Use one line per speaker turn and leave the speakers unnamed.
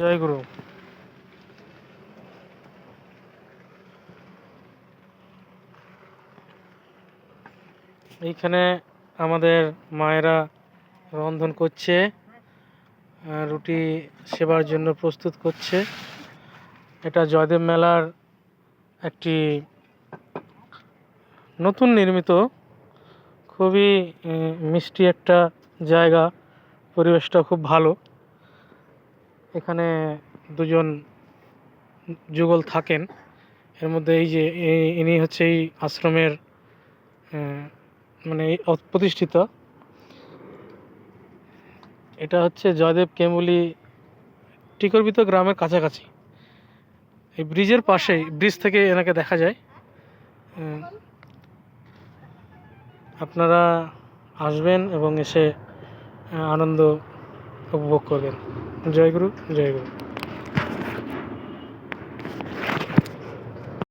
জয় গুরু। এইখানে আমাদের মায়েরা রন্ধন করছে রুটি সেবার জন্য প্রস্তুত করছে। এটা জয়দেব মেলার একটি নতুন নির্মিত, খুবই মিষ্টি একটা জায়গা। পরিবেশটা খুব ভালো। এখানে দুজন যুগল থাকেন। এর মধ্যে এই যে ইনি হচ্ছে এই আশ্রমের মানে প্রতিষ্ঠিত। এটা হচ্ছে জয়দেব কেমুলি টিকরবিত গ্রামের কাছাকাছি। এই ব্রিজের পাশেই, ব্রিজ থেকে এনাকে দেখা যায়। আপনারা আসবেন এবং এসে আনন্দ উপভোগ করবেন। ਜੈ ਗੁਰੂ ਜੈ ਗੁਰੂ।